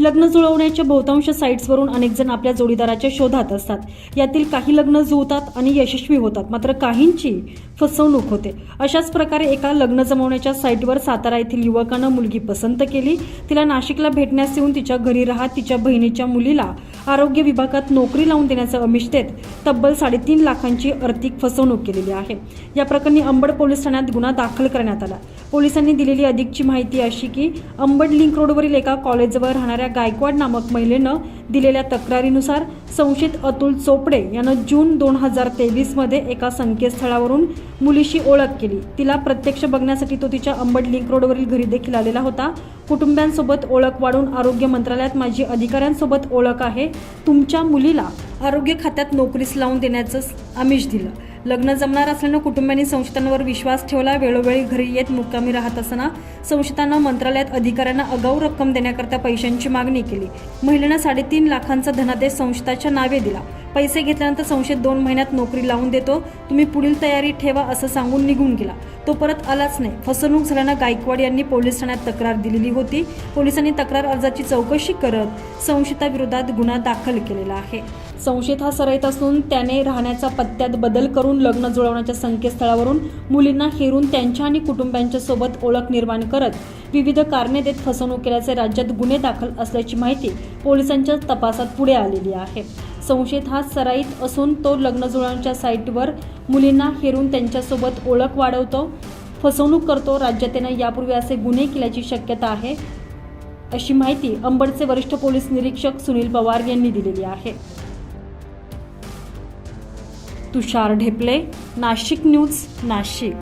लग्न जुळवण्याच्या बहुतांश साईट्सवरून अनेक जण आपल्या जोडीदाराच्या शोधात असतात. यातील काही लग्न जुळतात आणि यशस्वी होतात. मात्र काहींची फसवणूक होते. अशाच प्रकारे एका लग्न जमवण्याच्या साईटवर सातारा येथील युवकानं मुलगी पसंत केली. तिला नाशिकला भेटण्यास येऊन तिच्या घरी राहत तिच्या बहिणीच्या मुलीला आरोग्य विभागात नोकरी लावून देण्याचं अमिष देत तब्बल साडेतीन लाखांची आर्थिक फसवणूक केलेली आहे. या प्रकरणी अंबड पोलीस ठाण्यात गुन्हा दाखल करण्यात आला. पोलिसांनी दिलेली अधिकची माहिती अशी की अंबड लिंक रोडवरील एका कॉलेजवर राहणाऱ्या गायकवाड नामक महिलेनं दिलेल्या तक्रारीनुसार संशयित अतुल चोपडे यानं जून दोन हजार तेवीसमध्ये एका संकेतस्थळावरून मुलीशी ओळख केली. तिला प्रत्यक्ष बघण्यासाठी तो तिच्या अंबड लिंक रोडवरील घरी देखील आलेला होता. कुटुंबियांसोबत ओळख वाढून आरोग्य मंत्रालयात माझी अधिकाऱ्यांसोबत ओळख आहे. तुमच्या मुलीला आरोग्य खात्यात नोकरीस लावून देण्याचं आमिष दिलं. लग्न जमणार असल्यानं कुटुंबियांनी संशयितांवर विश्वास ठेवला. वेळोवेळी घरी येत मुक्कामी राहत असताना संशयितांना मंत्रालयात अधिकाऱ्यांना आगाऊ रक्कम देण्याकरता पैशांची मागणी केली. महिलेनं साडेतीन लाखांचा धनादेश संशयिताच्या नावे दिला. पैसे घेतल्यानंतर संशयित दोन महिन्यात नोकरी लावून देतो. तुम्ही पुढील तयारी ठेवा असं सांगून निघून गेला. तो परत आलाच नाही. फसवणूक झाल्यानं गायकवाड यांनी पोलीस ठाण्यात तक्रार दिलेली होती. पोलिसांनी तक्रार अर्जाची चौकशी करत संशयिताविरोधात गुन्हा दाखल केलेला आहे. संशयित हा सरळीत असून त्याने राहण्याचा पत्त्यात बदल करून लग्न जुळवण्याच्या संकेतस्थळावरून मुलींना हेरून त्यांच्या आणि कुटुंबियांच्या सोबत ओळख निर्माण करत विविध कारणे देत फसवणूक केल्याचे राज्यात गुन्हे दाखल असल्याची माहिती पोलिसांच्या तपासात पुढे आलेली आहे. संशयित हा सराईत असून तो लग्नजुळांच्या साईटवर मुलींना हेरून त्यांच्यासोबत ओळख वाढवतो फसवणूक करतो राज्यात त्यानं यापूर्वी असे गुन्हे केल्याची शक्यता आहे अशी माहिती अंबडचे वरिष्ठ पोलीस निरीक्षक सुनील पवार यांनी दिलेली आहे. तुषार ढेपले नाशिक न्यूज नाशिक.